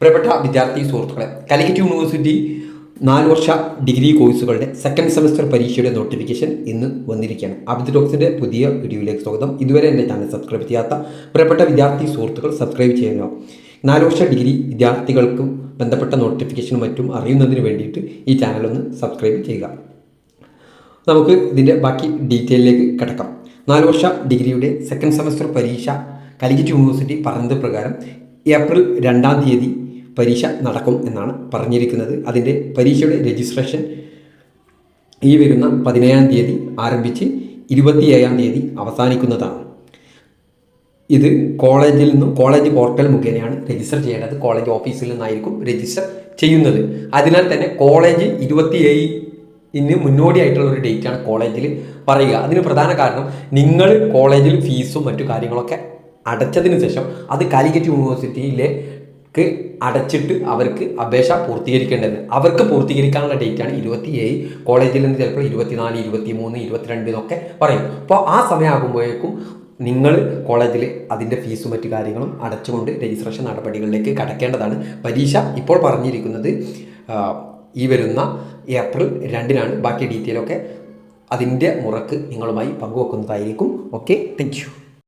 പ്രിയപ്പെട്ട വിദ്യാർത്ഥി സുഹൃത്തുക്കളെ കാലിക്കറ്റ് യൂണിവേഴ്സിറ്റി നാല് വർഷ ഡിഗ്രി കോഴ്സുകളുടെ സെക്കൻഡ് സെമസ്റ്റർ പരീക്ഷയുടെ നോട്ടിഫിക്കേഷൻ ഇന്ന് വന്നിരിക്കുകയാണ്. അബ്ദുൽ ഡോക്സിന്റെ പുതിയ വീഡിയോയിലേക്ക് സ്വാഗതം. ഇതുവരെ എന്റെ ചാനൽ സബ്സ്ക്രൈബ് ചെയ്യാത്ത പ്രിയപ്പെട്ട വിദ്യാർത്ഥി സുഹൃത്തുക്കൾ സബ്സ്ക്രൈബ് ചെയ്യാനോ നാല് വർഷ ഡിഗ്രി വിദ്യാർത്ഥികൾക്കും ബന്ധപ്പെട്ട നോട്ടിഫിക്കേഷനും മറ്റും അറിയുന്നതിന് വേണ്ടിയിട്ട് ഈ ചാനൽ ഒന്ന് സബ്സ്ക്രൈബ് ചെയ്യുക. നമുക്ക് ഇതിന്റെ ബാക്കി ഡീറ്റെയിലേക്ക് കിടക്കാം. നാല് വർഷ ഡിഗ്രിയുടെ സെക്കൻഡ് സെമസ്റ്റർ പരീക്ഷ കാലിക്കറ്റ് യൂണിവേഴ്സിറ്റി പറഞ്ഞത് പ്രകാരം ഏപ്രിൽ രണ്ടാം തീയതി പരീക്ഷ നടക്കും എന്നാണ് പറഞ്ഞിരിക്കുന്നത്. അതിന്റെ പരീക്ഷയുടെ രജിസ്ട്രേഷൻ ഈ വരുന്ന പതിനേഴാം തീയതി ആരംഭിച്ച് ഇരുപത്തിയേഴാം തീയതി അവസാനിക്കുന്നതാണ്. ഇത് കോളേജിൽ നിന്നും കോളേജ് പോർട്ടൽ മുഖേനയാണ് രജിസ്റ്റർ ചെയ്യേണ്ടത്. കോളേജ് ഓഫീസിൽ നിന്നായിരിക്കും രജിസ്റ്റർ ചെയ്യുന്നത്. അതിനാൽ തന്നെ കോളേജ് ഇരുപത്തിയേഴ് ഇന്ന് മുന്നോടിയായിട്ടുള്ള ഒരു ഡേറ്റാണ് കോളേജിൽ പറയുക. അതിന് പ്രധാന കാരണം നിങ്ങൾ കോളേജിൽ ഫീസും മറ്റു കാര്യങ്ങളൊക്കെ അടച്ചതിന് ശേഷം അത് കാലിക്കറ്റ് യൂണിവേഴ്സിറ്റിയിലേക്ക് അടച്ചിട്ട് അവർക്ക് അപേക്ഷ പൂർത്തീകരിക്കേണ്ടത്. അവർക്ക് പൂർത്തീകരിക്കാനുള്ള ഡേറ്റാണ് ഇരുപത്തി ഏഴ് കോളേജിൽ നിന്ന് ചിലപ്പോൾ ഇരുപത്തിനാല് ഇരുപത്തി മൂന്ന് ഇരുപത്തിരണ്ട് എന്നൊക്കെ പറയും. അപ്പോൾ ആ സമയമാകുമ്പോഴേക്കും നിങ്ങൾ കോളേജിൽ അതിന്റെ ഫീസും മറ്റു കാര്യങ്ങളും അടച്ചുകൊണ്ട് രജിസ്ട്രേഷൻ നടപടികളിലേക്ക് കടക്കേണ്ടതാണ്. പരീക്ഷ ഇപ്പോൾ പറഞ്ഞിരിക്കുന്നത് ഈ വരുന്ന ഏപ്രിൽ രണ്ടിനാണ്. ബാക്കി ഡീറ്റെയിലൊക്കെ അതിന്റെ മുറക്ക് നിങ്ങളുമായി പങ്കുവെക്കുന്നതായിരിക്കും. Okay thank